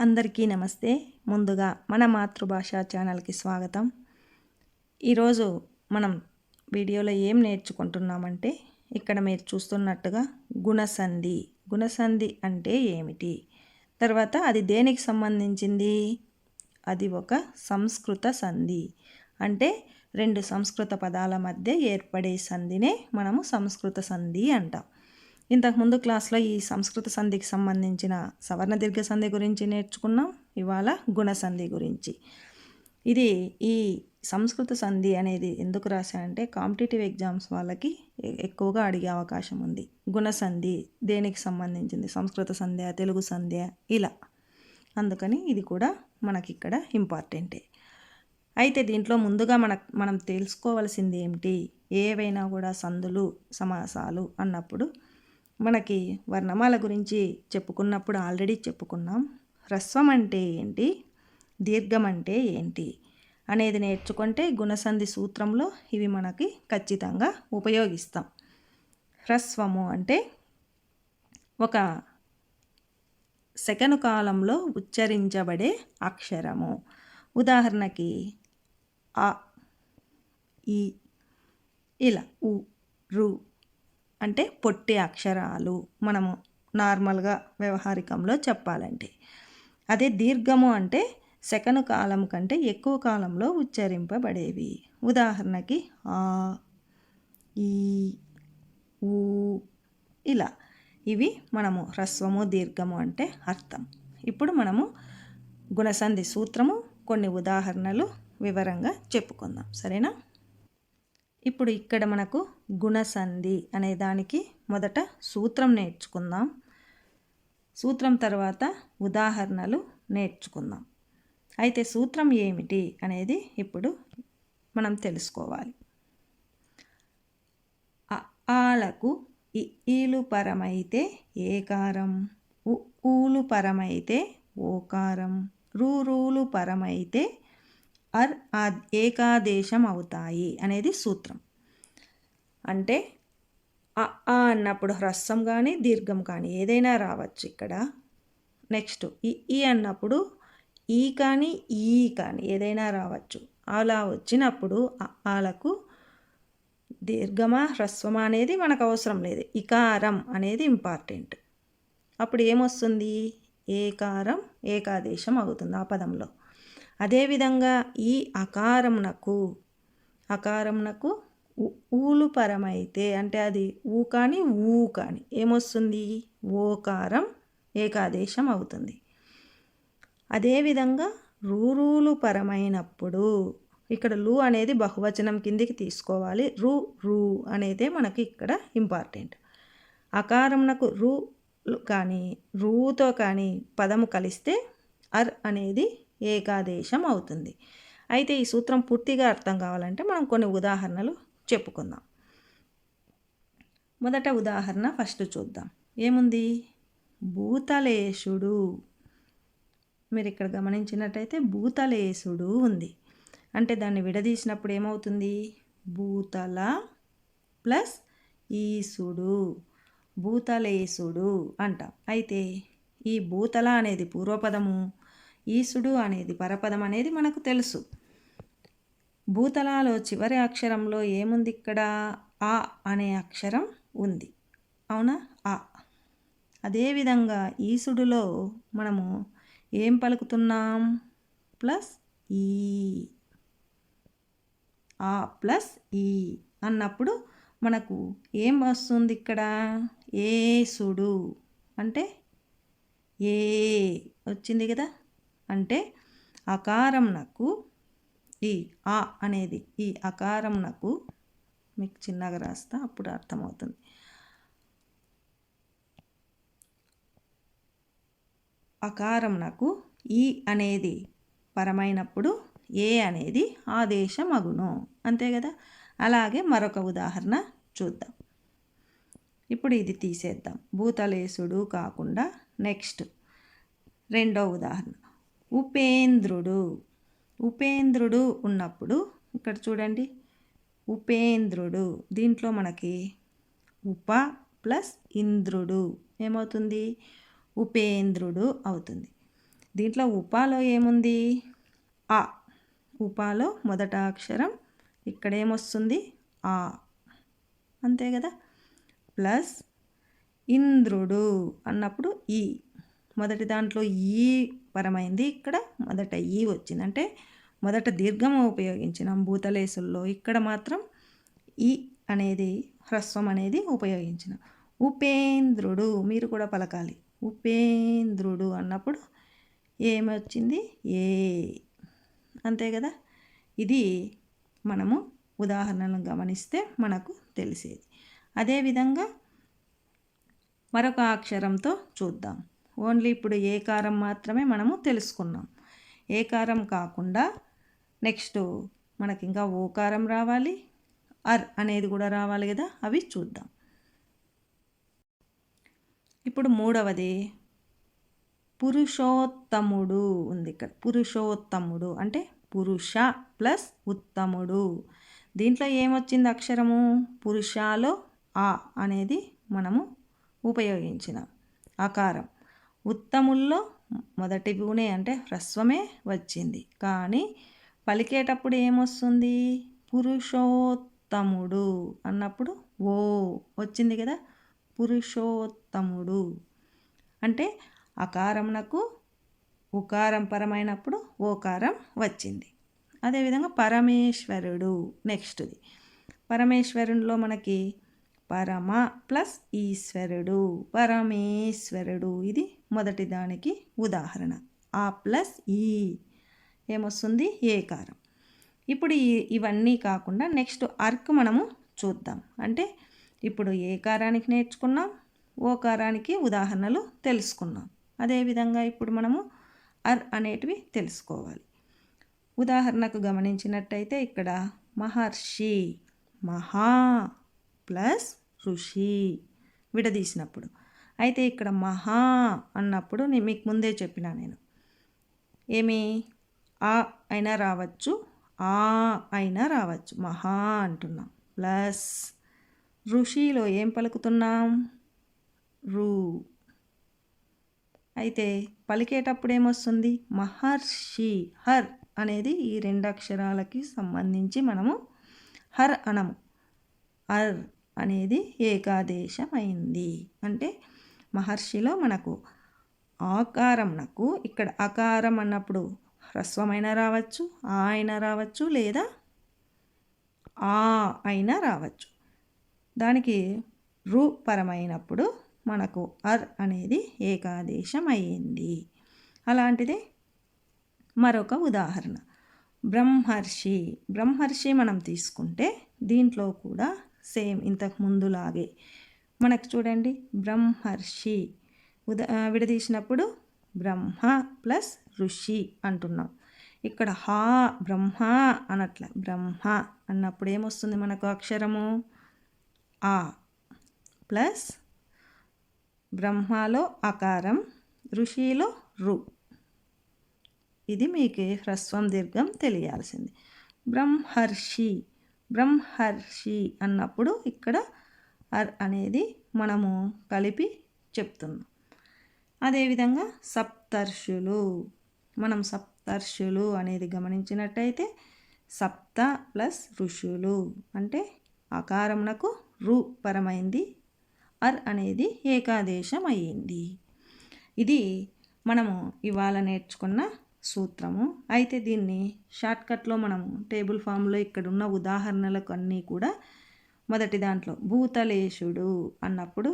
అందరికీ నమస్తే. ముందుగా మన మాతృభాష ఛానల్కి స్వాగతం. ఈరోజు మనం వీడియోలో ఏం నేర్చుకుంటున్నామంటే ఇక్కడ మీరు చూస్తున్నట్టుగా గుణసంధి. గుణసంధి అంటే ఏమిటి? తర్వాత అది దేనికి సంబంధించింది? అది ఒక సంస్కృత సంధి. అంటే రెండు సంస్కృత పదాల మధ్య ఏర్పడే సంధినే మనము సంస్కృత సంధి అంటాం. ఇంతకుముందు క్లాస్లో ఈ సంస్కృత సంధికి సంబంధించిన సవర్ణ దీర్ఘ సంధి గురించి నేర్చుకున్నాం ఇవాళ గుణ సంధి గురించి. ఇది ఈ సంస్కృత సంధి అనేది ఎందుకు రాశానంటే కాంపిటేటివ్ ఎగ్జామ్స్ వాళ్ళకి ఎ- ఎక్కువగా అడిగే అవకాశం ఉంది. గుణ సంధి దేనికి సంబంధించింది? సంస్కృత సంధ్య తెలుగు సంధ్య ఇలా. అందుకని ఇది కూడా మనకి ఇక్కడ ఇంపార్టెంటే. అయితే దీంట్లో ముందుగా మన మనం తెలుసుకోవాల్సింది ఏమిటి? ఏవైనా కూడా సందులు సమాసాలు అన్నప్పుడు మనకి వర్ణమాల గురించి చెప్పుకున్నప్పుడు ఆల్రెడీ చెప్పుకున్నాం. హ్రస్వం అంటే ఏంటి? దీర్ఘం అంటే ఏంటి? అనేది నేర్చుకుంటే గుణసంధి సూత్రంలో ఇవి మనకి ఖచ్చితంగా ఉపయోగిస్తాం. హ్రస్వము అంటే ఒక సెకను కాలంలో ఉచ్చరించబడే అక్షరము. ఉదాహరణకి ఆ ఈ ఇలా ఉ రు అంటే పొట్టి అక్షరాలు మనము నార్మల్గా వ్యవహారికంలో చెప్పాలంటే. అదే దీర్ఘము అంటే సెకను కాలం కంటే ఎక్కువ కాలంలో ఉచ్చరింపబడేవి. ఉదాహరణకి ఆ ఈ ఊ ఇలా. ఇవి మనము హ్రస్వము దీర్ఘము అంటే అర్థం. ఇప్పుడు మనము గుణసంధి సూత్రము కొన్ని ఉదాహరణలు వివరంగా చెప్పుకుందాం. సరేనా? ఇప్పుడు ఇక్కడ మనకు గుణసంధి అనే దానికి మొదట సూత్రం నేర్చుకుందాం. సూత్రం తర్వాత ఉదాహరణలు నేర్చుకుందాం. అయితే సూత్రం ఏమిటి అనేది ఇప్పుడు మనం తెలుసుకోవాలి. ఆలకు ఈలు పరమైతే ఏకారం ఊలు పరమైతే ఓకారం రూరూలు పరమైతే అర్ ఆ ఏకాదేశం అవుతాయి అనేది సూత్రం. అంటే అ ఆ అన్నప్పుడు హ్రస్వం కానీ దీర్ఘం కానీ ఏదైనా రావచ్చు ఇక్కడ. నెక్స్ట్ ఈ ఈ అన్నప్పుడు ఈ కానీ ఈ కానీ ఏదైనా రావచ్చు. అలా వచ్చినప్పుడు అ ఆలకు దీర్ఘమా హ్రస్వమా అనేది మనకు అవసరం లేదు. ఇకారం అనేది ఇంపార్టెంట్. అప్పుడు ఏమొస్తుంది? ఏకారం ఏకాదేశం అవుతుంది ఆ పదంలో. అదేవిధంగా ఈ అకారమునకు అకారమునకు ఊలుపరమైతే అంటే అది ఊ కానీ ఊ కానీ ఏమొస్తుంది? ఓకారం ఏకాదేశం అవుతుంది. అదేవిధంగా రూరూలు పరమైనప్పుడు ఇక్కడ లు అనేది బహువచనం కిందికి తీసుకోవాలి. రు రు అనేదే మనకి ఇక్కడ ఇంపార్టెంట్. అకారంనకు రు కానీ రూతో కానీ పదము కలిస్తే అర్ అనేది ఏకాదేశం అవుతుంది. అయితే ఈ సూత్రం పూర్తిగా అర్థం కావాలంటే మనం కొన్ని ఉదాహరణలు చెప్పుకుందాం. మొదట ఉదాహరణ ఫస్ట్ చూద్దాం. ఏముంది? భూతలేశుడు. మీరు ఇక్కడ గమనించినట్టయితే భూతలేశుడు ఉంది. అంటే దాన్ని విడదీసినప్పుడు ఏమవుతుంది? భూతల ప్లస్ ఈసుడు భూతలేసుడు అంటాం. అయితే ఈ భూతల అనేది పూర్వపదము. ఈసుడు అనేది పరపదం అనేది మనకు తెలుసు. భూతలాలో చివరి అక్షరంలో ఏముంది ఇక్కడ? ఆ అనే అక్షరం ఉంది. అవునా? ఆ. అదేవిధంగా ఈసుడులో మనము ఏం పలుకుతున్నాం? ప్లస్ ఈ. ఆ ప్లస్ ఈ. అన్నప్పుడు మనకు ఏం వస్తుంది ఇక్కడ? ఏసుడు. అంటే ఏ. వచ్చింది కదా? అంటే అకారంనకు ఈ ఆ అనేది ఈ అకారంనకు మీకు చిన్నగా రాస్తా అప్పుడు అర్థమవుతుంది. అకారంనకు ఈ అనేది పరమైనప్పుడు ఏ అనేది ఆదేశం అగును. అంతే కదా? అలాగే మరొక ఉదాహరణ చూద్దాం. ఇప్పుడు ఇది తీసేద్దాం. భూతలేసుడు కాకుండా నెక్స్ట్ రెండో ఉదాహరణ. ఉపేంద్రుడు. ఉపేంద్రుడు ఉన్నప్పుడు ఇక్కడ చూడండి. ఉపేంద్రుడు. దీంట్లో మనకి ఉప ప్లస్ ఇంద్రుడు. ఏమవుతుంది? ఉపేంద్రుడు అవుతుంది. దీంట్లో ఉపాలో ఏముంది? ఆ ఉపాలో మొదట అక్షరం ఇక్కడ ఏమొస్తుంది? ఆ. అంతే కదా? ప్లస్ ఇంద్రుడు అన్నప్పుడు ఈ. మొదటి దాంట్లో ఈ పరమైంది. ఇక్కడ మొదట ఈ వచ్చింది. అంటే మొదట దీర్ఘం ఉపయోగించినాం భూతలేసుల్లో ఇక్కడ మాత్రం ఈ అనేది హ్రస్వం అనేది ఉపయోగించిన. ఉపేంద్రుడు మీరు కూడా పలకాలి. ఉపేంద్రుడు అన్నప్పుడు ఏమొచ్చింది ఏ. అంతే కదా? ఇది మనము ఉదాహరణను గమనిస్తే మనకు తెలిసేది. అదేవిధంగా మరొక అక్షరంతో చూద్దాం. ఓన్లీ ఇప్పుడు ఏకారం మాత్రమే మనము తెలుసుకున్నాం. ఏకారం కాకుండా నెక్స్ట్ మనకి ఇంకా ఓకారం రావాలి. అర్ అనేది కూడా రావాలి కదా అవి చూద్దాం. ఇప్పుడు మూడవది పురుషోత్తముడు ఉంది ఇక్కడ. పురుషోత్తముడు అంటే పురుష ప్లస్ ఉత్తముడు. దీంట్లో ఏమొచ్చింది అక్షరము? పురుషాలో ఆ అనేది మనము ఉపయోగించినాం. ఆకారం ఉత్తముల్లో మొదటి పూనే అంటే హ్రస్వమే వచ్చింది. కానీ పలికేటప్పుడు ఏమొస్తుంది? పురుషోత్తముడు అన్నప్పుడు ఓ వచ్చింది కదా? పురుషోత్తముడు. అంటే అకారంనకు ఉకారం పరమైనప్పుడు ఓకారం వచ్చింది. అదేవిధంగా పరమేశ్వరుడు నెక్స్ట్ది. పరమేశ్వరునిలో మనకి పరమ ప్లస్ ఈశ్వరుడు. పరమేశ్వరుడు. ఇది మొదటి దానికి ఉదాహరణ. ఆ ప్లస్ ఈ. ఏమొస్తుంది? ఏకారం. ఇప్పుడు ఇవన్నీ కాకుండా నెక్స్ట్ అర్క్ మనము చూద్దాం. అంటే ఇప్పుడు ఏకారానికి నేర్చుకున్నాం ఓకారానికి ఉదాహరణలు తెలుసుకున్నాం. అదేవిధంగా ఇప్పుడు మనము అర్ అనేటివి తెలుసుకోవాలి. ఉదాహరణకు గమనించినట్టయితే ఇక్కడ మహర్షి మహా ప్లస్ ఋషి విడదీసినప్పుడు. అయితే ఇక్కడ మహా అన్నప్పుడు నేను మీకు ముందే చెప్పిన నేను. ఏమి? ఆ అయినా రావచ్చు ఆ అయినా రావచ్చు. మహా అంటున్నాం. ప్లస్ ఋషిలో ఏం పలుకుతున్నాం? రు. అయితే పలికేటప్పుడు ఏమొస్తుంది? మహర్షి హర్ అనేది ఈ రెండు అక్షరాలకి సంబంధించి మనము హర్ అనము. అర్ అనేది ఏకాదేశమైంది. అంటే మహర్షిలో మనకు ఆకారంనకు ఇక్కడ అకారం అన్నప్పుడు హ్రస్వమైన రావచ్చు ఆ అయినా రావచ్చు లేదా ఆ అయినా రావచ్చు. దానికి రూపరమైనప్పుడు మనకు అర్ అనేది ఏకాదేశం అయ్యింది అలాంటిదే మరొక ఉదాహరణ. బ్రహ్మర్షి. బ్రహ్మర్షి మనం తీసుకుంటే దీంట్లో కూడా సేమ్ ఇంతకు ముందులాగే. మనకు చూడండి బ్రహ్మర్షి. ఉదా విడదీసినప్పుడు బ్రహ్మ ప్లస్ ఋషి అంటున్నాం. ఇక్కడ హా బ్రహ్మ అనట్ల. బ్రహ్మ అన్నప్పుడు ఏమొస్తుంది మనకు అక్షరము? ఆ ప్లస్ బ్రహ్మలో అకారం ఋషిలో రు. ఇది మీకు హ్రస్వం దీర్ఘం తెలియాల్సింది. బ్రహ్మర్షి బ్రహ్మర్షి అన్నప్పుడు ఇక్కడ అర్ అనేది మనము కలిపి చెప్తున్నాం. అదేవిధంగా సప్తర్షులు మనం సప్తర్షులు అనేది గమనించినట్టయితే సప్త ప్లస్ ఋషులు అంటే అకారమునకు రు పరమైంది అర్ అనేది ఏకాదేశం అయ్యింది ఇది మనము ఇవాళ నేర్చుకున్న సూత్రము. అయితే దీన్ని షార్ట్కట్లో మనము టేబుల్ ఫామ్లో ఇక్కడున్న ఉదాహరణలకు అన్నీ కూడా మొదటి దాంట్లో భూతలేశుడు అన్నప్పుడు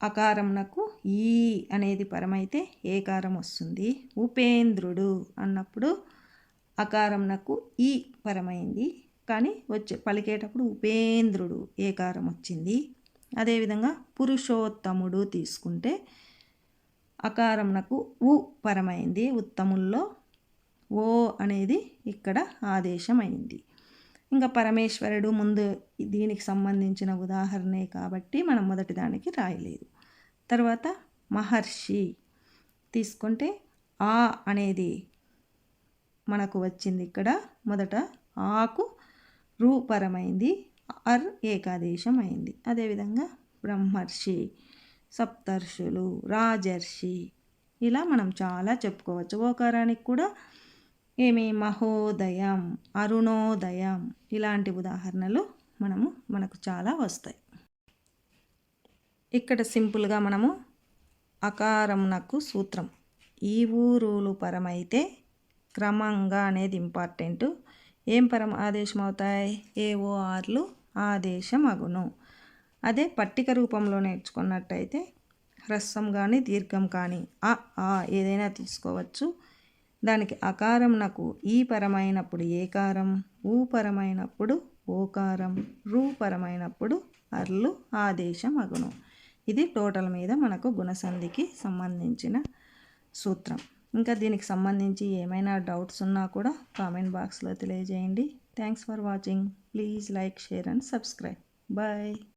అకారంనకు ఈ అనేది పరమైతే ఏకారం వస్తుంది. ఉపేంద్రుడు అన్నప్పుడు అకారంనకు ఈ పరమైంది. కానీ వచ్చే పలికేటప్పుడు ఉపేంద్రుడు ఏకారం వచ్చింది. అదేవిధంగా పురుషోత్తముడు తీసుకుంటే అకారంనకు ఉ పరమైంది. ఉత్తముల్లో ఓ అనేది ఇక్కడ ఆదేశం అయింది ఇంకా పరమేశ్వరుడు ముందు దీనికి సంబంధించిన ఉదాహరణే కాబట్టి మనం మొదటి దానికి రాయలేదు. తర్వాత మహర్షి తీసుకుంటే ఆ అనేది మనకు వచ్చింది ఇక్కడ. మొదట ఆకు రూపరమైంది. అర్ ఏకాదేశం అయింది అదేవిధంగా బ్రహ్మర్షి సప్తర్షులు రాజర్షి ఇలా మనం చాలా చెప్పుకోవచ్చు. ఓకారానికి కూడా ఏమి? మహోదయం అరుణోదయం ఇలాంటి ఉదాహరణలు మనము మనకు చాలా వస్తాయి. ఇక్కడ సింపుల్గా మనము అకారమునకు సూత్రం. ఈ ఊరులు పరమైతే క్రమంగా అనేది ఇంపార్టెంట్. ఏం పరం ఆదేశం అవుతాయి ఏఓఆర్లు ఆదేశం అగును అదే పట్టిక రూపంలో నేర్చుకున్నట్టయితే హ్రస్వం కానీ దీర్ఘం కానీ ఆ ఆ ఏదైనా తీసుకోవచ్చు. దానికి అకారం నాకు ఈ పరమైనప్పుడు ఏకారం ఊ పరమైనప్పుడు ఓకారం రూ పరమైనప్పుడు అర్లు ఆదేశం అగును. ఇది టోటల్ మీద మనకు గుణసంధికి సంబంధించిన సూత్రం. ఇంకా దీనికి సంబంధించి ఏమైనా డౌట్స్ ఉన్నా కూడా కామెంట్ బాక్స్లో తెలియజేయండి. Thanks for watching. Please like share and subscribe. Bye.